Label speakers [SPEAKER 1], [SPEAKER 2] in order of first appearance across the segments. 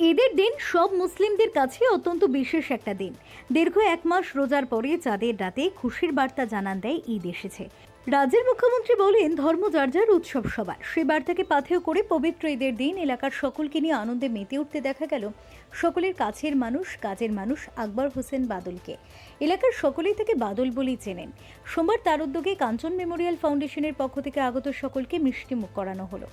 [SPEAKER 1] ঈদের দিন সব মুসলিমদের কাছে অত্যন্ত বিশেষ একটা দিন। দীর্ঘ এক মাস রোজার পরে চাঁদের রাতে খুশির বার্তা জানান দেয় ঈদ এসেছে। রাজ্যের মুখ্যমন্ত্রী বলেন, ধর্ম যার যার উৎসব সবার। সে বার্তাকে পাথেয় করে পবিত্র ঈদের দিন এলাকার সকলকে নিয়ে আনন্দে মেতে উঠতে দেখা গেল সকলের কাছের মানুষ, কাজের মানুষ আকবর হোসেন বাদলকে। এলাকার সকলেই তাকে বাদল বলেই চেনেন। সোমবার তার উদ্যোগে কাঞ্চন মেমোরিয়াল ফাউন্ডেশনের পক্ষ থেকে আগত সকলকে মিষ্টি মুখ করানো হলো।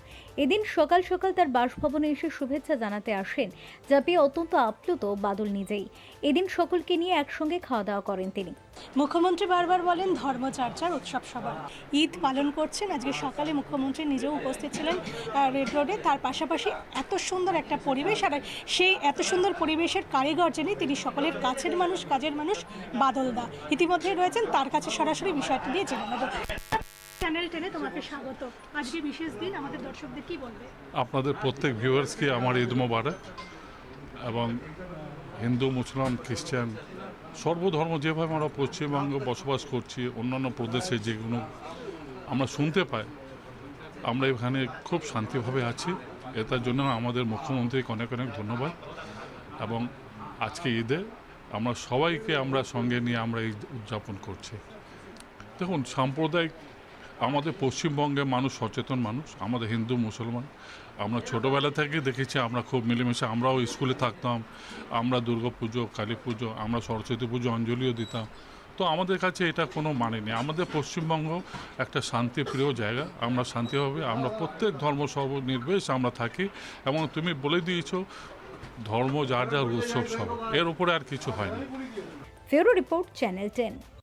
[SPEAKER 1] এদিন সকাল সকাল তার বাসভবনে এসে শুভেচ্ছা জানাতে আসেন, যা পেয়ে অত্যন্ত আপ্লুত বাদল নিজেই। এদিন সকলকে নিয়ে একসঙ্গে খাওয়া দাওয়া করেন তিনি।
[SPEAKER 2] মুখ্যমন্ত্রী বারবার বলেন ধর্মচর্চার উৎসব সবার। ঈদ পালন করছেন। আজকে সকালে মুখ্যমন্ত্রী নিজেও উপস্থিত ছিলেন রেড রোডে তার পাশাপাশি এত সুন্দর একটা পরিবেশ আর সেই এত সুন্দর পরিবেশের কারিগর যিনি, তিনি সকলের কাছের মানুষ, কাজের মানুষ বাদলদা ইতিমধ্যে রয়েছেন তার কাছে সরাসরি বিষয়টি নিয়ে জেনে নেব। চ্যানেল টেনে তোমাকে স্বাগত। আজকে বিশেষ দিন, আমাদের দর্শকদের কি বলবে?
[SPEAKER 3] আপনাদের প্রত্যেক ভিউয়ার্সকে আমার ঈদ মোবারক এবং হিন্দু, মুসলমান, খ্রিস্টান সর্বধর্ম যেভাবে আমরা পশ্চিমবঙ্গে বসবাস করছি, অন্যান্য প্রদেশে যেগুলো আমরা শুনতে পাই, আমরা এখানে খুব শান্তিভাবে আছি। এটার জন্য আমাদের মুখ্যমন্ত্রীকে অনেক অনেক ধন্যবাদ। এবং আজকে ঈদে আমরা সবাইকে আমরা সঙ্গে নিয়ে আমরা এই উদযাপন করছি। দেখুন, সাম্প্রদায়িক আমাদের পশ্চিমবঙ্গে মানুষ সচেতন মানুষ, আমাদের হিন্দু, মুসলমান। আমরা ছোটোবেলা থেকে দেখেছি আমরা খুব মিলেমিশে, আমরাও স্কুলে থাকতাম, আমরা দুর্গা পুজো, কালী পুজো, আমরা সরস্বতী পুজো, অঞ্জলিও দিতাম। তো আমাদের কাছে এটা কোনো মানে নেই। আমাদের পশ্চিমবঙ্গ একটা শান্তিপ্রিয় জায়গা। আমরা শান্তিভাবে আমরা প্রত্যেক ধর্ম সর্বনির্বেশ আমরা থাকি এবং তুমি বলে দিয়েছ, ধর্ম যার যার উৎসব সব। এর উপরে আর কিছু হয় না।
[SPEAKER 1] ফেরো রিপোর্ট চ্যানেল টেন।